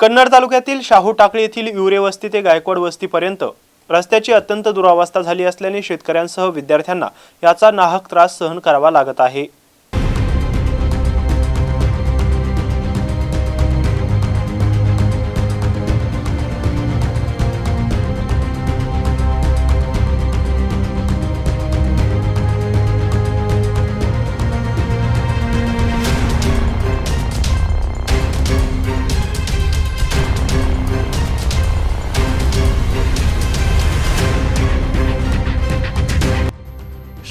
कन्नड तालुक्यातील शाहू टाकळी येथील युरे वस्ती ते गायकवाड वस्तीपर्यंत रस्त्याची अत्यंत दुरावस्था झाली असल्याने शेतकऱ्यांसह विद्यार्थ्यांना याचा नाहक त्रास सहन करावा लागत आहे.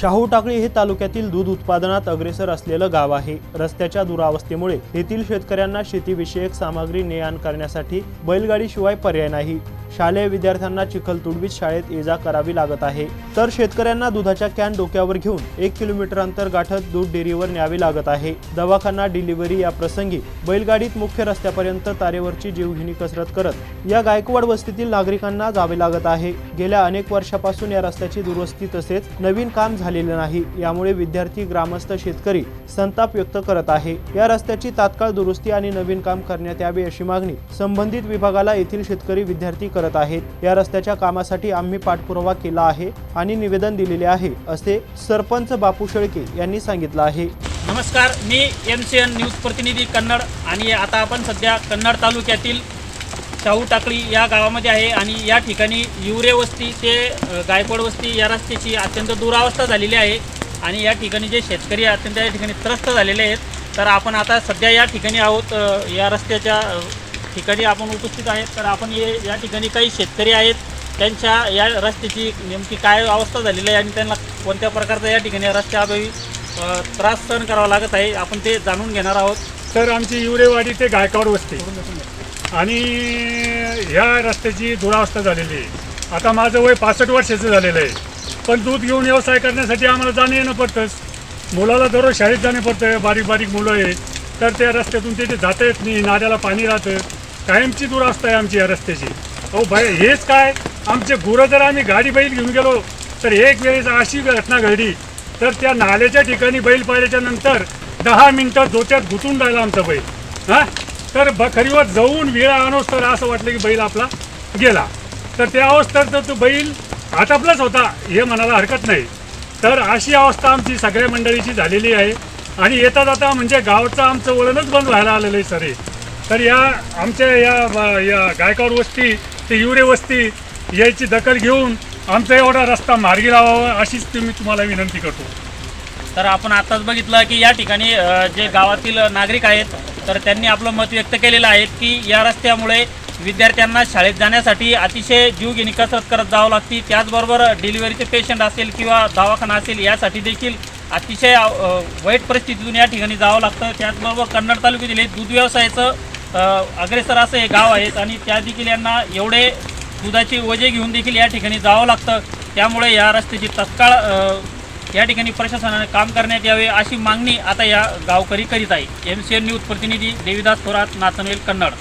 शाहू टाकळी हे तालुक्यातील दूध उत्पादनात अग्रेसर असलेलं गाव आहे. रस्त्याच्या दुरावस्थेमुळे येथील शेतकऱ्यांना शेतीविषयक सामग्री ने आण करण्यासाठी बैलगाडीशिवाय पर्याय नाही. शालेय विद्यार्थ्यांना चिखलतुडवीत शाळेत ये जा करावी लागत आहे. तर शेतकऱ्यांना दुधाच्या कॅन डोक्यावर घेऊन एक किलोमीटर अंतर गाठत दूध डेअरीवर न्यावे लागत आहे. दवाखाना डिलिव्हरी या प्रसंगी बैलगाडीत मुख्य रस्त्यापर्यंत तारेवरची जीवघेणी कसरत करत या गायकवाड वस्तीतील नागरिकांना जावे लागत आहे. गेल्या अनेक वर्षापासून या रस्त्याची दुरुस्ती तसेच नवीन काम झालेले नाही. यामुळे विद्यार्थी ग्रामस्थ शेतकरी संताप व्यक्त करत आहे. या रस्त्याची तात्काळ दुरुस्ती आणि नवीन काम करण्यात यावे अशी मागणी संबंधित विभागाला येथील शेतकरी विद्यार्थी करत आहेत. या रस्त्याच्या कामासाठी आम्ही पाठपुरावा केला आहे आणि निवेदन दिलेले आहे असे सरपंच बापू शेळके यांनी सांगितलं आहे. नमस्कार मी एम सी एन न्यूज प्रतिनिधी कन्नड आणि आता आपण सध्या कन्नड तालुक्यातील शाहू टाकळी या गावामध्ये आहे आणि या ठिकाणी युरे वस्ती ते गायकवाड वस्ती या रस्त्याची अत्यंत दुरावस्था झालेली आहे आणि या ठिकाणी जे शेतकरी अत्यंत या ठिकाणी त्रस्त झालेले आहेत. तर आपण आता सध्या या ठिकाणी आहोत या रस्त्याच्या ठिकाणी आपण उपस्थित आहेत. तर आपण ये या ठिकाणी काही शेतकरी आहेत. त्यांच्या या रस्त्याची नेमकी काय अवस्था झालेली आहे आणि त्यांना कोणत्या प्रकारचा या ठिकाणी रस्त्याअभावी त्रास सहन करावा लागत आहे आपण ते जाणून घेणार आहोत. तर आमची युरेवाडी ते गायकवाड वसते. आणि ह्या रस्त्याची दुरावस्था झालेली आहे. आता माझं वय पासष्ट वर्षाचं झालेलं आहे. पण दूध घेऊन व्यवसाय करण्यासाठी आम्हाला जाणं येणं पडतंच. मुलाला दररोज शाळेत जाणं पडतं बारीक बारीक मुलं आहेत. तर त्या रस्त्यातून ते जाता येत नाही. नाल्याला पाणी राहतं. कायमची दुरावस्था आहे आमची या रस्त्याची. अहो बाय हेच काय? आमचे गुरं जर आम्ही गाडी बैल घेऊन गेलो तर एक वेळेस अशी घटना घडली. तर त्या नाल्याच्या ठिकाणी बैल पाहिल्याच्या नंतर दहा मिनटं जोत्यात घुसून राहिला आमचा बैल. हां? तर बखरीवर जाऊन वेळा आणोस तर असं वाटलं की बैल आपला गेला. तर त्या अवस्थेत तर तो बैल आटापलाच होता हे म्हणायला हरकत नाही. तर अशी अवस्था आमची सगळ्या मंडळीची झालेली आहे. आणि येता जाता म्हणजे गावचं आमचं वळणच बंद व्हायला आलेलं आहे सर. तर या आमच्या या या गायकवाड वस्ती ते युरे वस्ती याची दखल घेऊन आमचा एवढा रस्ता मार्गी लावावा अशीच मी तुम्हाला विनंती करतो. तर आपण आताच बघितलं की या ठिकाणी जे गावातील नागरिक आहेत तर त्यांनी आपलं मत व्यक्त केलेलं आहे की या रस्त्यामुळे विद्यार्थ्यांना शाळेत जाण्यासाठी अतिशय जीवघेणी कसरत करत जावं लागते. त्याचबरोबर डिलिव्हरीचे पेशंट असेल किंवा दवाखाना असेल यासाठी देखील अतिशय वाईट परिस्थितीतून या ठिकाणी जावं लागतं. त्याचबरोबर कन्नड तालुक्यातील हे दूध व्यवसायाचं अग्रेसर असं हे गाव आहेत आणि त्या देखील यांना एवढे दुधाची ओझे घेऊन देखील या ठिकाणी जावं लागतं. त्यामुळे या रस्त्याची तत्काळ या ठिकाणी प्रशासनाने काम करण्यात यावे अशी मागणी आता या गावकरी करीत आहे. एम सी एन न्यूज प्रतिनिधी देविदास थोरात नाचनवेल कन्नड.